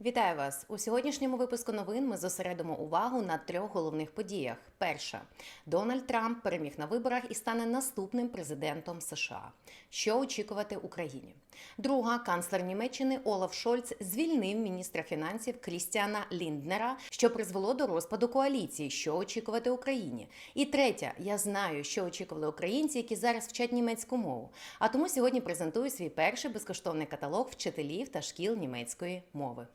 Вітаю вас у сьогоднішньому випуску новин. Ми зосередимо увагу на трьох головних подіях. Перша Дональд Трамп переміг на виборах і стане наступним президентом США. Що очікувати Україні? Друга канцлер Німеччини Олаф Шольц звільнив міністра фінансів Крістіана Лінднера, що призвело до розпаду коаліції. Що очікувати Україні? І третя, я знаю, що очікували українці, які зараз вчать німецьку мову. А тому сьогодні презентую свій перший безкоштовний каталог вчителів та шкіл німецької мови.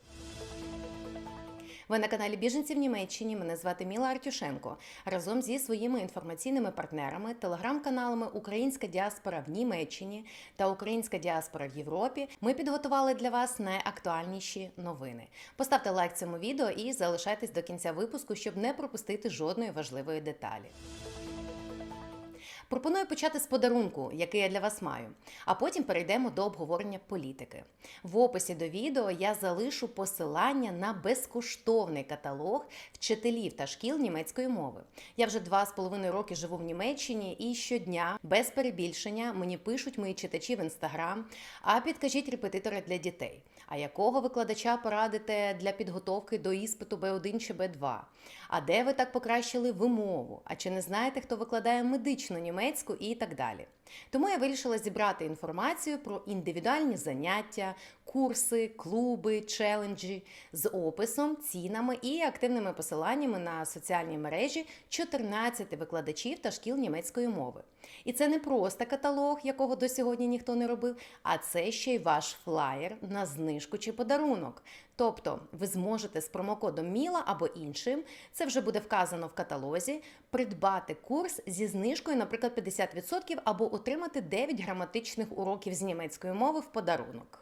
Ви на каналі Біженці в Німеччині. Мене звати Міла Артюшенко. Разом зі своїми інформаційними партнерами, телеграм-каналами Українська діаспора в Німеччині та Українська діаспора в Європі. Ми підготували для вас найактуальніші новини. Поставте лайк цьому відео і залишайтесь до кінця випуску, щоб не пропустити жодної важливої деталі. Пропоную почати з подарунку, який я для вас маю, а потім перейдемо до обговорення політики. В описі до відео я залишу посилання на безкоштовний каталог вчителів та шкіл німецької мови. Я вже два з половиною роки живу в Німеччині і щодня, без перебільшення, мені пишуть мої читачі в інстаграм. А підкажіть репетитора для дітей. А якого викладача порадите для підготовки до іспиту Б1 чи Б2? А де ви так покращили вимову? А чи не знаєте, хто викладає медичну німецьку і так далі? Тому я вирішила зібрати інформацію про індивідуальні заняття, курси, клуби, челенджі з описом, цінами і активними посиланнями на соціальні мережі 14 викладачів та шкіл німецької мови. І це не просто каталог, якого до сьогодні ніхто не робив, а це ще й ваш флаєр на знижку чи подарунок. Тобто ви зможете з промокодом Міла або іншим, це вже буде вказано в каталозі, придбати курс зі знижкою, наприклад, 50% або отримати 9 граматичних уроків з німецької мови в подарунок.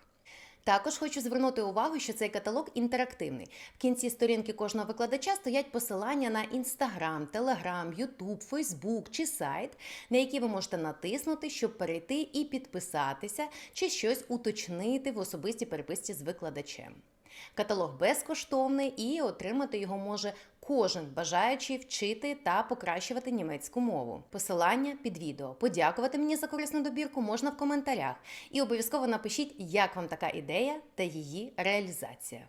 Також хочу звернути увагу, що цей каталог інтерактивний. В кінці сторінки кожного викладача стоять посилання на інстаграм, телеграм, ютуб, фейсбук чи сайт, на які ви можете натиснути, щоб перейти і підписатися, чи щось уточнити в особистій переписці з викладачем. Каталог безкоштовний і отримати його може кожен бажаючий вчити та покращувати німецьку мову. Посилання під відео. Подякувати мені за корисну добірку можна в коментарях. І обов'язково напишіть, як вам така ідея та її реалізація.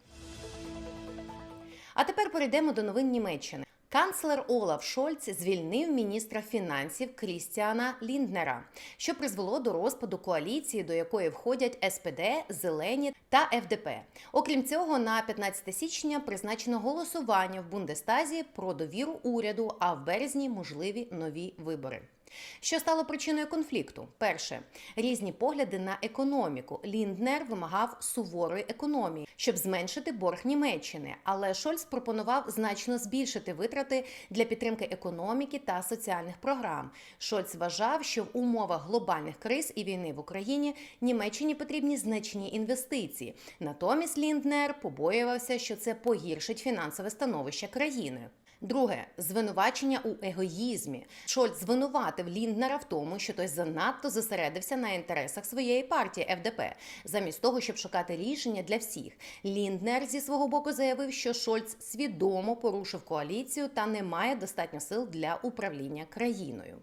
А тепер перейдемо до новин Німеччини. Канцлер Олаф Шольц звільнив міністра фінансів Крістіана Лінднера, що призвело до розпаду коаліції, до якої входять СПД, Зелені та ФДП. Окрім цього, на 15 січня призначено голосування в Бундестазі про довіру уряду, а в березні можливі нові вибори. Що стало причиною конфлікту? Перше різні погляди на економіку. Лінднер вимагав суворої економії, щоб зменшити борг Німеччини. Але Шольц пропонував значно збільшити витрати для підтримки економіки та соціальних програм. Шольц вважав, що в умовах глобальних криз і війни в Україні Німеччині потрібні значні інвестиції. Натомість Лінднер побоювався, що це погіршить фінансове становище країни. Друге звинувачення у егоїзмі. Шольц звинуватив Лінднера в тому, що той занадто зосередився на інтересах своєї партії ФДП, замість того, щоб шукати рішення для всіх. Лінднер зі свого боку заявив, що Шольц свідомо порушив коаліцію та не має достатньо сил для управління країною.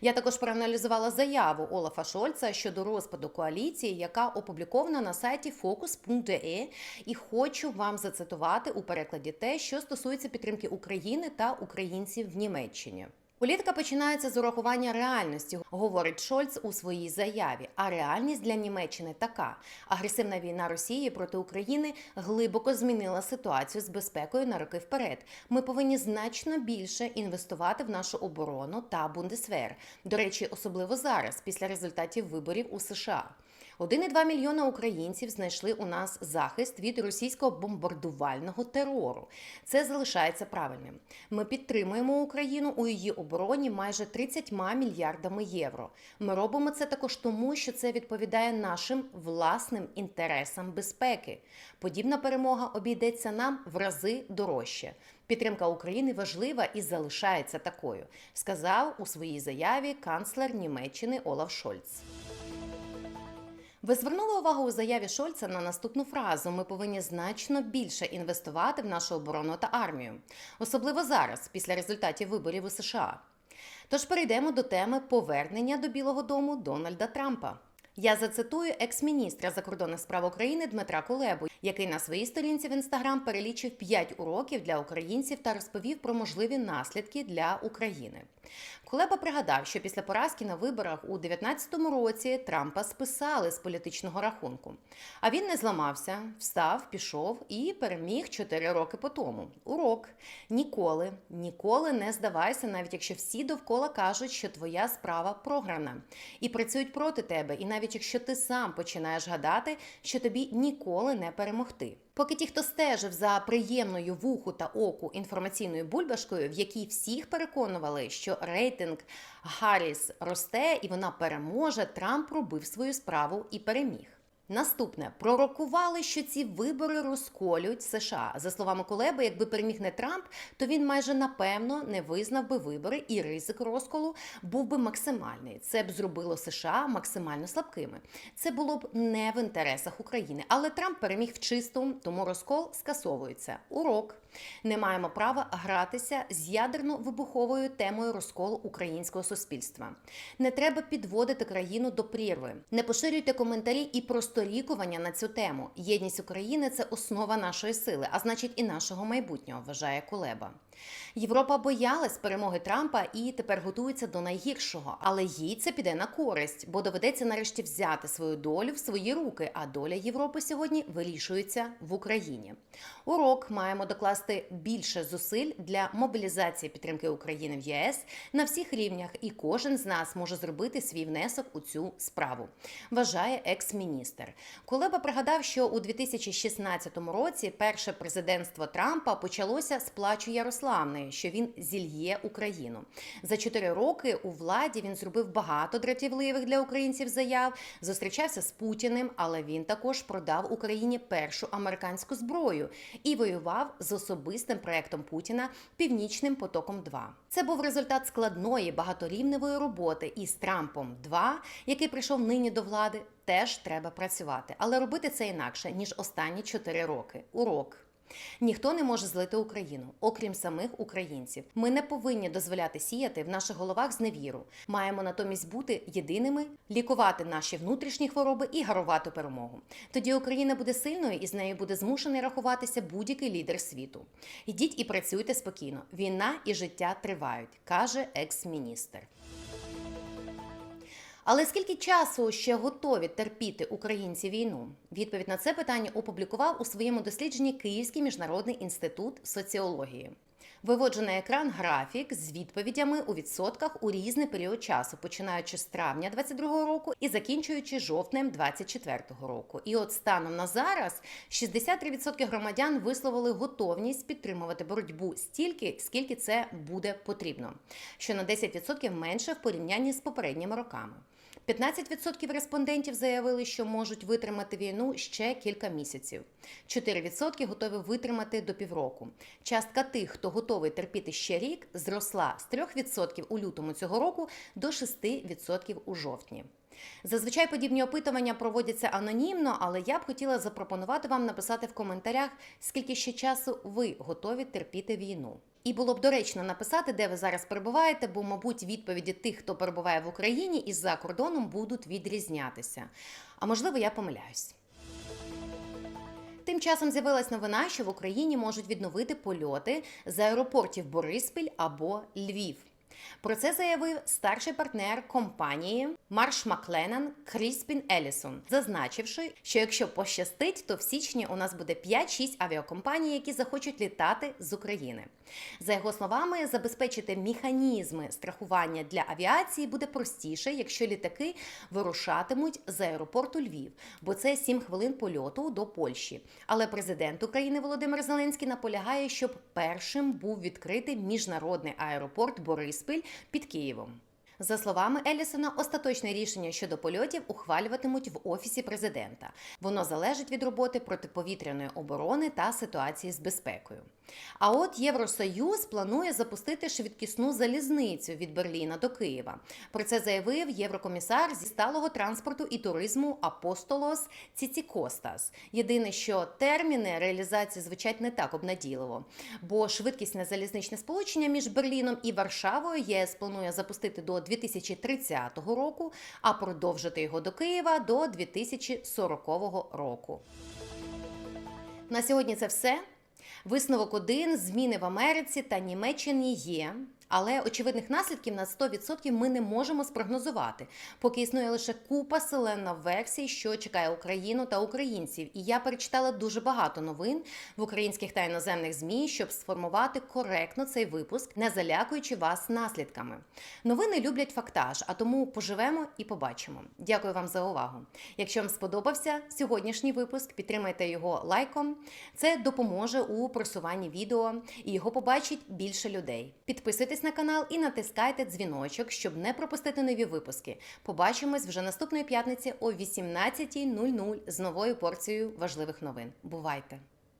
Я також проаналізувала заяву Олафа Шольца щодо розпаду коаліції, яка опублікована на сайті focus.de, і хочу вам зацитувати у перекладі те, що стосується підтримки України та українців в Німеччині. Політика починається з урахування реальності, говорить Шольц у своїй заяві. А реальність для Німеччини така: агресивна війна Росії проти України глибоко змінила ситуацію з безпекою на роки вперед. Ми повинні значно більше інвестувати в нашу оборону та бундесвер. До речі, особливо зараз, після результатів виборів у США. 1,2 мільйона українців знайшли у нас захист від російського бомбардувального терору. Це залишається правильним. Ми підтримуємо Україну у її обороні майже 30 мільярдами євро. Ми робимо це також тому, що це відповідає нашим власним інтересам безпеки. Подібна перемога обійдеться нам в рази дорожче. Підтримка України важлива і залишається такою, сказав у своїй заяві канцлер Німеччини Олаф Шольц. Ви звернули увагу у заяві Шольца на наступну фразу: ми повинні значно більше інвестувати в нашу оборону та армію, особливо зараз, після результатів виборів у США. Тож перейдемо до теми повернення до Білого Дому Дональда Трампа. Я зацитую екс-міністра закордонних справ України Дмитра Кулебу, який на своїй сторінці в інстаграм перелічив 5 уроків для українців та розповів про можливі наслідки для України. Кулеба пригадав, що після поразки на виборах у 2019 році Трампа списали з політичного рахунку. А він не зламався, встав, пішов і переміг 4 роки по тому. Урок ніколи, ніколи не здавайся, навіть якщо всі довкола кажуть, що твоя справа програна і працюють проти тебе, і навіть якщо ти сам починаєш гадати, що тобі ніколи не перемогти. Поки ті, хто стежив за приємною вуху та оку інформаційною бульбашкою, в якій всіх переконували, що рейтинг Гарріс росте і вона переможе, Трамп робив свою справу і переміг. Наступне пророкували, що ці вибори розколюють США. За словами Кулеби, якби переміг не Трамп, то він майже напевно не визнав би вибори, і ризик розколу був би максимальний. Це б зробило США максимально слабкими. Це було б не в інтересах України. Але Трамп переміг в чистому, тому розкол скасовується. Урок не маємо права гратися з ядерно-вибуховою темою розколу українського суспільства. Не треба підводити країну до прірви. Не поширюйте коментарі і просторікування на цю тему. Єдність України це основа нашої сили, а значить і нашого майбутнього, вважає Кулеба. Європа боялась перемоги Трампа і тепер готується до найгіршого, але їй це піде на користь, бо доведеться нарешті взяти свою долю в свої руки. А доля Європи сьогодні вирішується в Україні. Урок маємо докласти більше зусиль для мобілізації підтримки України в ЄС на всіх рівнях, і кожен з нас може зробити свій внесок у цю справу. Вважає екс-міністр. Кулеба пригадав, що у 2016 році перше президентство Трампа почалося з плачу Ярославної, що він зільє Україну. За чотири роки у владі він зробив багато дратівливих для українців заяв, зустрічався з Путіним, але він також продав Україні першу американську зброю і воював з особистим проектом Путіна Північним потоком. 2 це був результат складної багаторівневої роботи із Трампом. 2 який прийшов нині до влади. Теж треба працювати, але робити це інакше ніж останні чотири роки. Урок. Ніхто не може злити Україну, окрім самих українців. Ми не повинні дозволяти сіяти в наших головах зневіру. Маємо натомість бути єдиними, лікувати наші внутрішні хвороби і гарувати перемогу. Тоді Україна буде сильною і з нею буде змушений рахуватися будь-який лідер світу. Йдіть і працюйте спокійно. Війна і життя тривають, каже екс-міністр. Але скільки часу ще готові терпіти українці війну? Відповідь на це питання опублікував у своєму дослідженні Київський міжнародний інститут соціології. Виводжу на екран графік з відповідями у відсотках у різний період часу, починаючи з травня 22-го року і закінчуючи жовтнем 24-го року. І от станом на зараз 63% громадян висловили готовність підтримувати боротьбу стільки, скільки це буде потрібно, що на 10% менше в порівнянні з попередніми роками. 15% респондентів заявили, що можуть витримати війну ще кілька місяців. 4% готові витримати до півроку. Частка тих, хто готовий терпіти ще рік, зросла з 3% у лютому цього року до 6% у жовтні. Зазвичай подібні опитування проводяться анонімно, але я б хотіла запропонувати вам написати в коментарях, скільки ще часу ви готові терпіти війну. І було б доречно написати, де ви зараз перебуваєте, бо, мабуть, відповіді тих, хто перебуває в Україні і за кордоном, будуть відрізнятися. А можливо, я помиляюсь. Тим часом з'явилась новина, що в Україні можуть відновити польоти з аеропортів Бориспіль або Львів. Про це заявив старший партнер компанії Марш Макленан Кріспін Елісон, зазначивши, що якщо пощастить, то в січні у нас буде 5-6 авіакомпаній, які захочуть літати з України. За його словами, забезпечити механізми страхування для авіації буде простіше, якщо літаки вирушатимуть з аеропорту Львів, бо це 7 хвилин польоту до Польщі. Але президент України Володимир Зеленський наполягає, щоб першим був відкритий міжнародний аеропорт Бориспіль під Києвом. За словами Елісона, остаточне рішення щодо польотів ухвалюватимуть в офісі президента. Воно залежить від роботи протиповітряної оборони та ситуації з безпекою. А от Євросоюз планує запустити швидкісну залізницю від Берліна до Києва. Про це заявив єврокомісар зі сталого транспорту і туризму Апостолос Ціцікостас. Єдине, що терміни реалізації звучать не так обнадійливо, бо швидкісне залізничне сполучення між Берліном і Варшавою ЄС планує запустити до 2030 року, а продовжити його до Києва до 2040 року. На сьогодні це все. Висновок один: зміни в Америці та Німеччині є. Але очевидних наслідків на 100% ми не можемо спрогнозувати, поки існує лише купа селена версій, що чекає Україну та українців. І я перечитала дуже багато новин в українських та іноземних змі, щоб сформувати коректно цей випуск, не залякуючи вас наслідками. Новини люблять фактаж, а тому поживемо і побачимо. Дякую вам за увагу. Якщо вам сподобався сьогоднішній випуск, підтримайте його лайком. Це допоможе у просуванні відео і його побачить більше людей. Підписуйтесь на канал і натискайте дзвіночок, щоб не пропустити нові випуски. Побачимось вже наступної п'ятниці о 18.00 з новою порцією важливих новин. Бувайте!